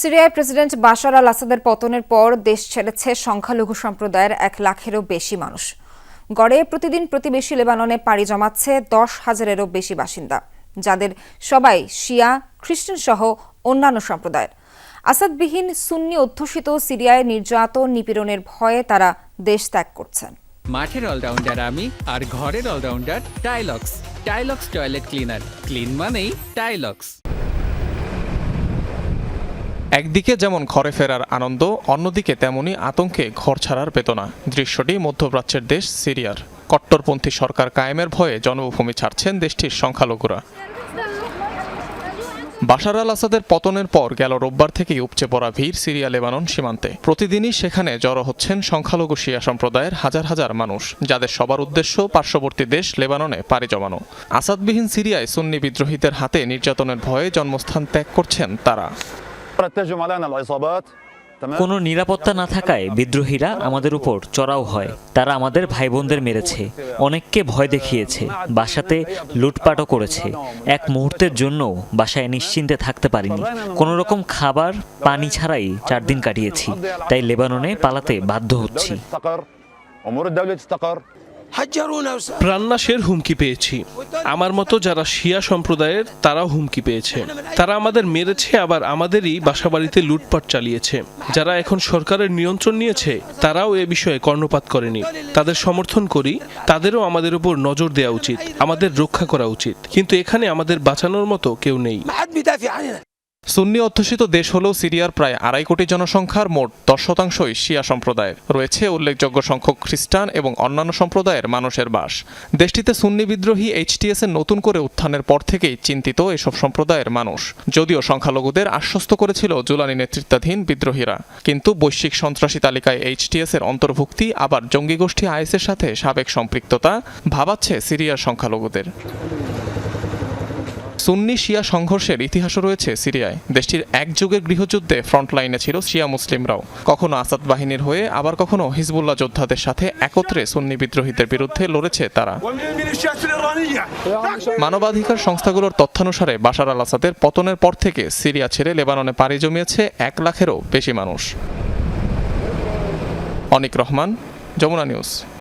সিরিয়ায় president Bashar আল আসাদের পতনের পর দেশ ছেড়েছে সংখ্যালঘু সম্প্রদায়ের এক লাখেরও বেশি মানুষ। গড়ে প্রতিদিন প্রতিবেশী লেবাননে পাড়ি জমাচ্ছে দশ হাজারেরও বেশি বাসিন্দা, যাদের সবাই শিয়া, খ্রিস্টান সহ অন্যান্য সম্প্রদায়ের। আসাদবিহীন সুন্নি অধ্যুষিত সিরিয়ায় নির্যাতন নিপীড়নের ভয়ে তারা দেশ ত্যাগ করছেন। মাঠের অলরাউন্ডার আমি আর ঘরের allrounder Tilex. Tilex toilet cleaner. Clean মানেই টাইলক্স। একদিকে যেমন ঘরে ফেরার আনন্দ, অন্যদিকে তেমনি আতঙ্কে ঘর ছাড়ার বেদনা। দৃশ্যটি মধ্যপ্রাচ্যের দেশ সিরিয়ার। কট্টরপন্থী সরকার কায়েমের ভয়ে জন্মভূমি ছাড়ছেন দেশটির সংখ্যালঘুরা। বাশার আল আসাদের পতনের পর গেল রোববার থেকেই উপচে পড়া ভিড় সিরিয়া, লেবানন সীমান্তে। প্রতিদিনই সেখানে জড়ো হচ্ছেন সংখ্যালঘু শিয়া সম্প্রদায়ের হাজার হাজার মানুষ, যাদের সবার উদ্দেশ্য পার্শ্ববর্তী দেশ লেবাননে পাড়ি জমানো। আসাদবিহীন সিরিয়ায় সুন্নি বিদ্রোহীদের হাতে নির্যাতনের ভয়ে জন্মস্থান ত্যাগ করছেন তারা। কোনো নিরাপত্তা না থাকায় বিদ্রোহীরা আমাদের উপর চড়াও হয়। তারা আমাদের ভাই বোনদের মেরেছে অনেককে ভয় দেখিয়েছে বাসাতে লুটপাটও করেছে। এক মুহূর্তের জন্য বাসায় নিশ্চিন্তে থাকতে পারিনি। কোনো রকম খাবার পানি ছাড়াই চার দিন কাটিয়েছি। তাই লেবাননে পালাতে বাধ্য হচ্ছি। প্রাণনাশের হুমকি পেয়েছি। আমার মতো যারা শিয়া সম্প্রদায়ের তারাও হুমকি পেয়েছে। তারা আমাদের মেরেছে আবার আমাদেরই বাসাবাড়িতে লুটপাট চালিয়েছে। যারা এখন সরকারের নিয়ন্ত্রণ নিয়েছে তারাও এ বিষয়ে কর্ণপাত করেনি। তাদের সমর্থন করি তাদেরও আমাদের উপর নজর দেওয়া উচিত আমাদের রক্ষা করা উচিত। কিন্তু এখানে আমাদের বাঁচানোর মতো কেউ নেই। সুন্নি অধ্যুষিত দেশ হলেও সিরিয়ার প্রায় আড়াই কোটি জনসংখ্যার মোট দশ শতাংশই শিয়া সম্প্রদায়ের। রয়েছে উল্লেখযোগ্য সংখ্যক খ্রিস্টান এবং অন্যান্য সম্প্রদায়ের মানুষের বাস। দেশটিতে সুন্নি বিদ্রোহী এইচটিএস এর নতুন করে উত্থানের পর থেকেই চিন্তিত এসব সম্প্রদায়ের মানুষ। যদিও সংখ্যালঘুদের আশ্বস্ত করেছিল জুলানি নেতৃত্বাধীন বিদ্রোহীরা। কিন্তু বৈশ্বিক সন্ত্রাসী তালিকায় এইচটিএস এর অন্তর্ভুক্তি, আবার জঙ্গি গোষ্ঠী আইএসের সাথে সাবেক সম্পৃক্ততা ভাবাচ্ছে সিরিয়ার সংখ্যালঘুদের। সুন্নি শিয়া সংঘর্ষের ইতিহাসও রয়েছে সিরিয়ায়। দেশটির এক যুগের গৃহযুদ্ধে ফ্রন্টলাইনে ছিল শিয়া মুসলিমরাও। কখনো আসাদ বাহিনীর হয়ে, আবার কখনো হিজবুল্লাহ যোদ্ধাদের সাথে একত্রে সুন্নি বিদ্রোহীদের বিরুদ্ধে লড়েছে তারা। মানবাধিকার সংস্থাগুলোর তথ্যানুসারে বাশার আল আসাদের পতনের পর থেকে সিরিয়া ছেড়ে লেবাননে পাড়ি জমিয়েছে এক লাখেরও বেশি মানুষ। অনিক রহমান, যমুনা নিউজ।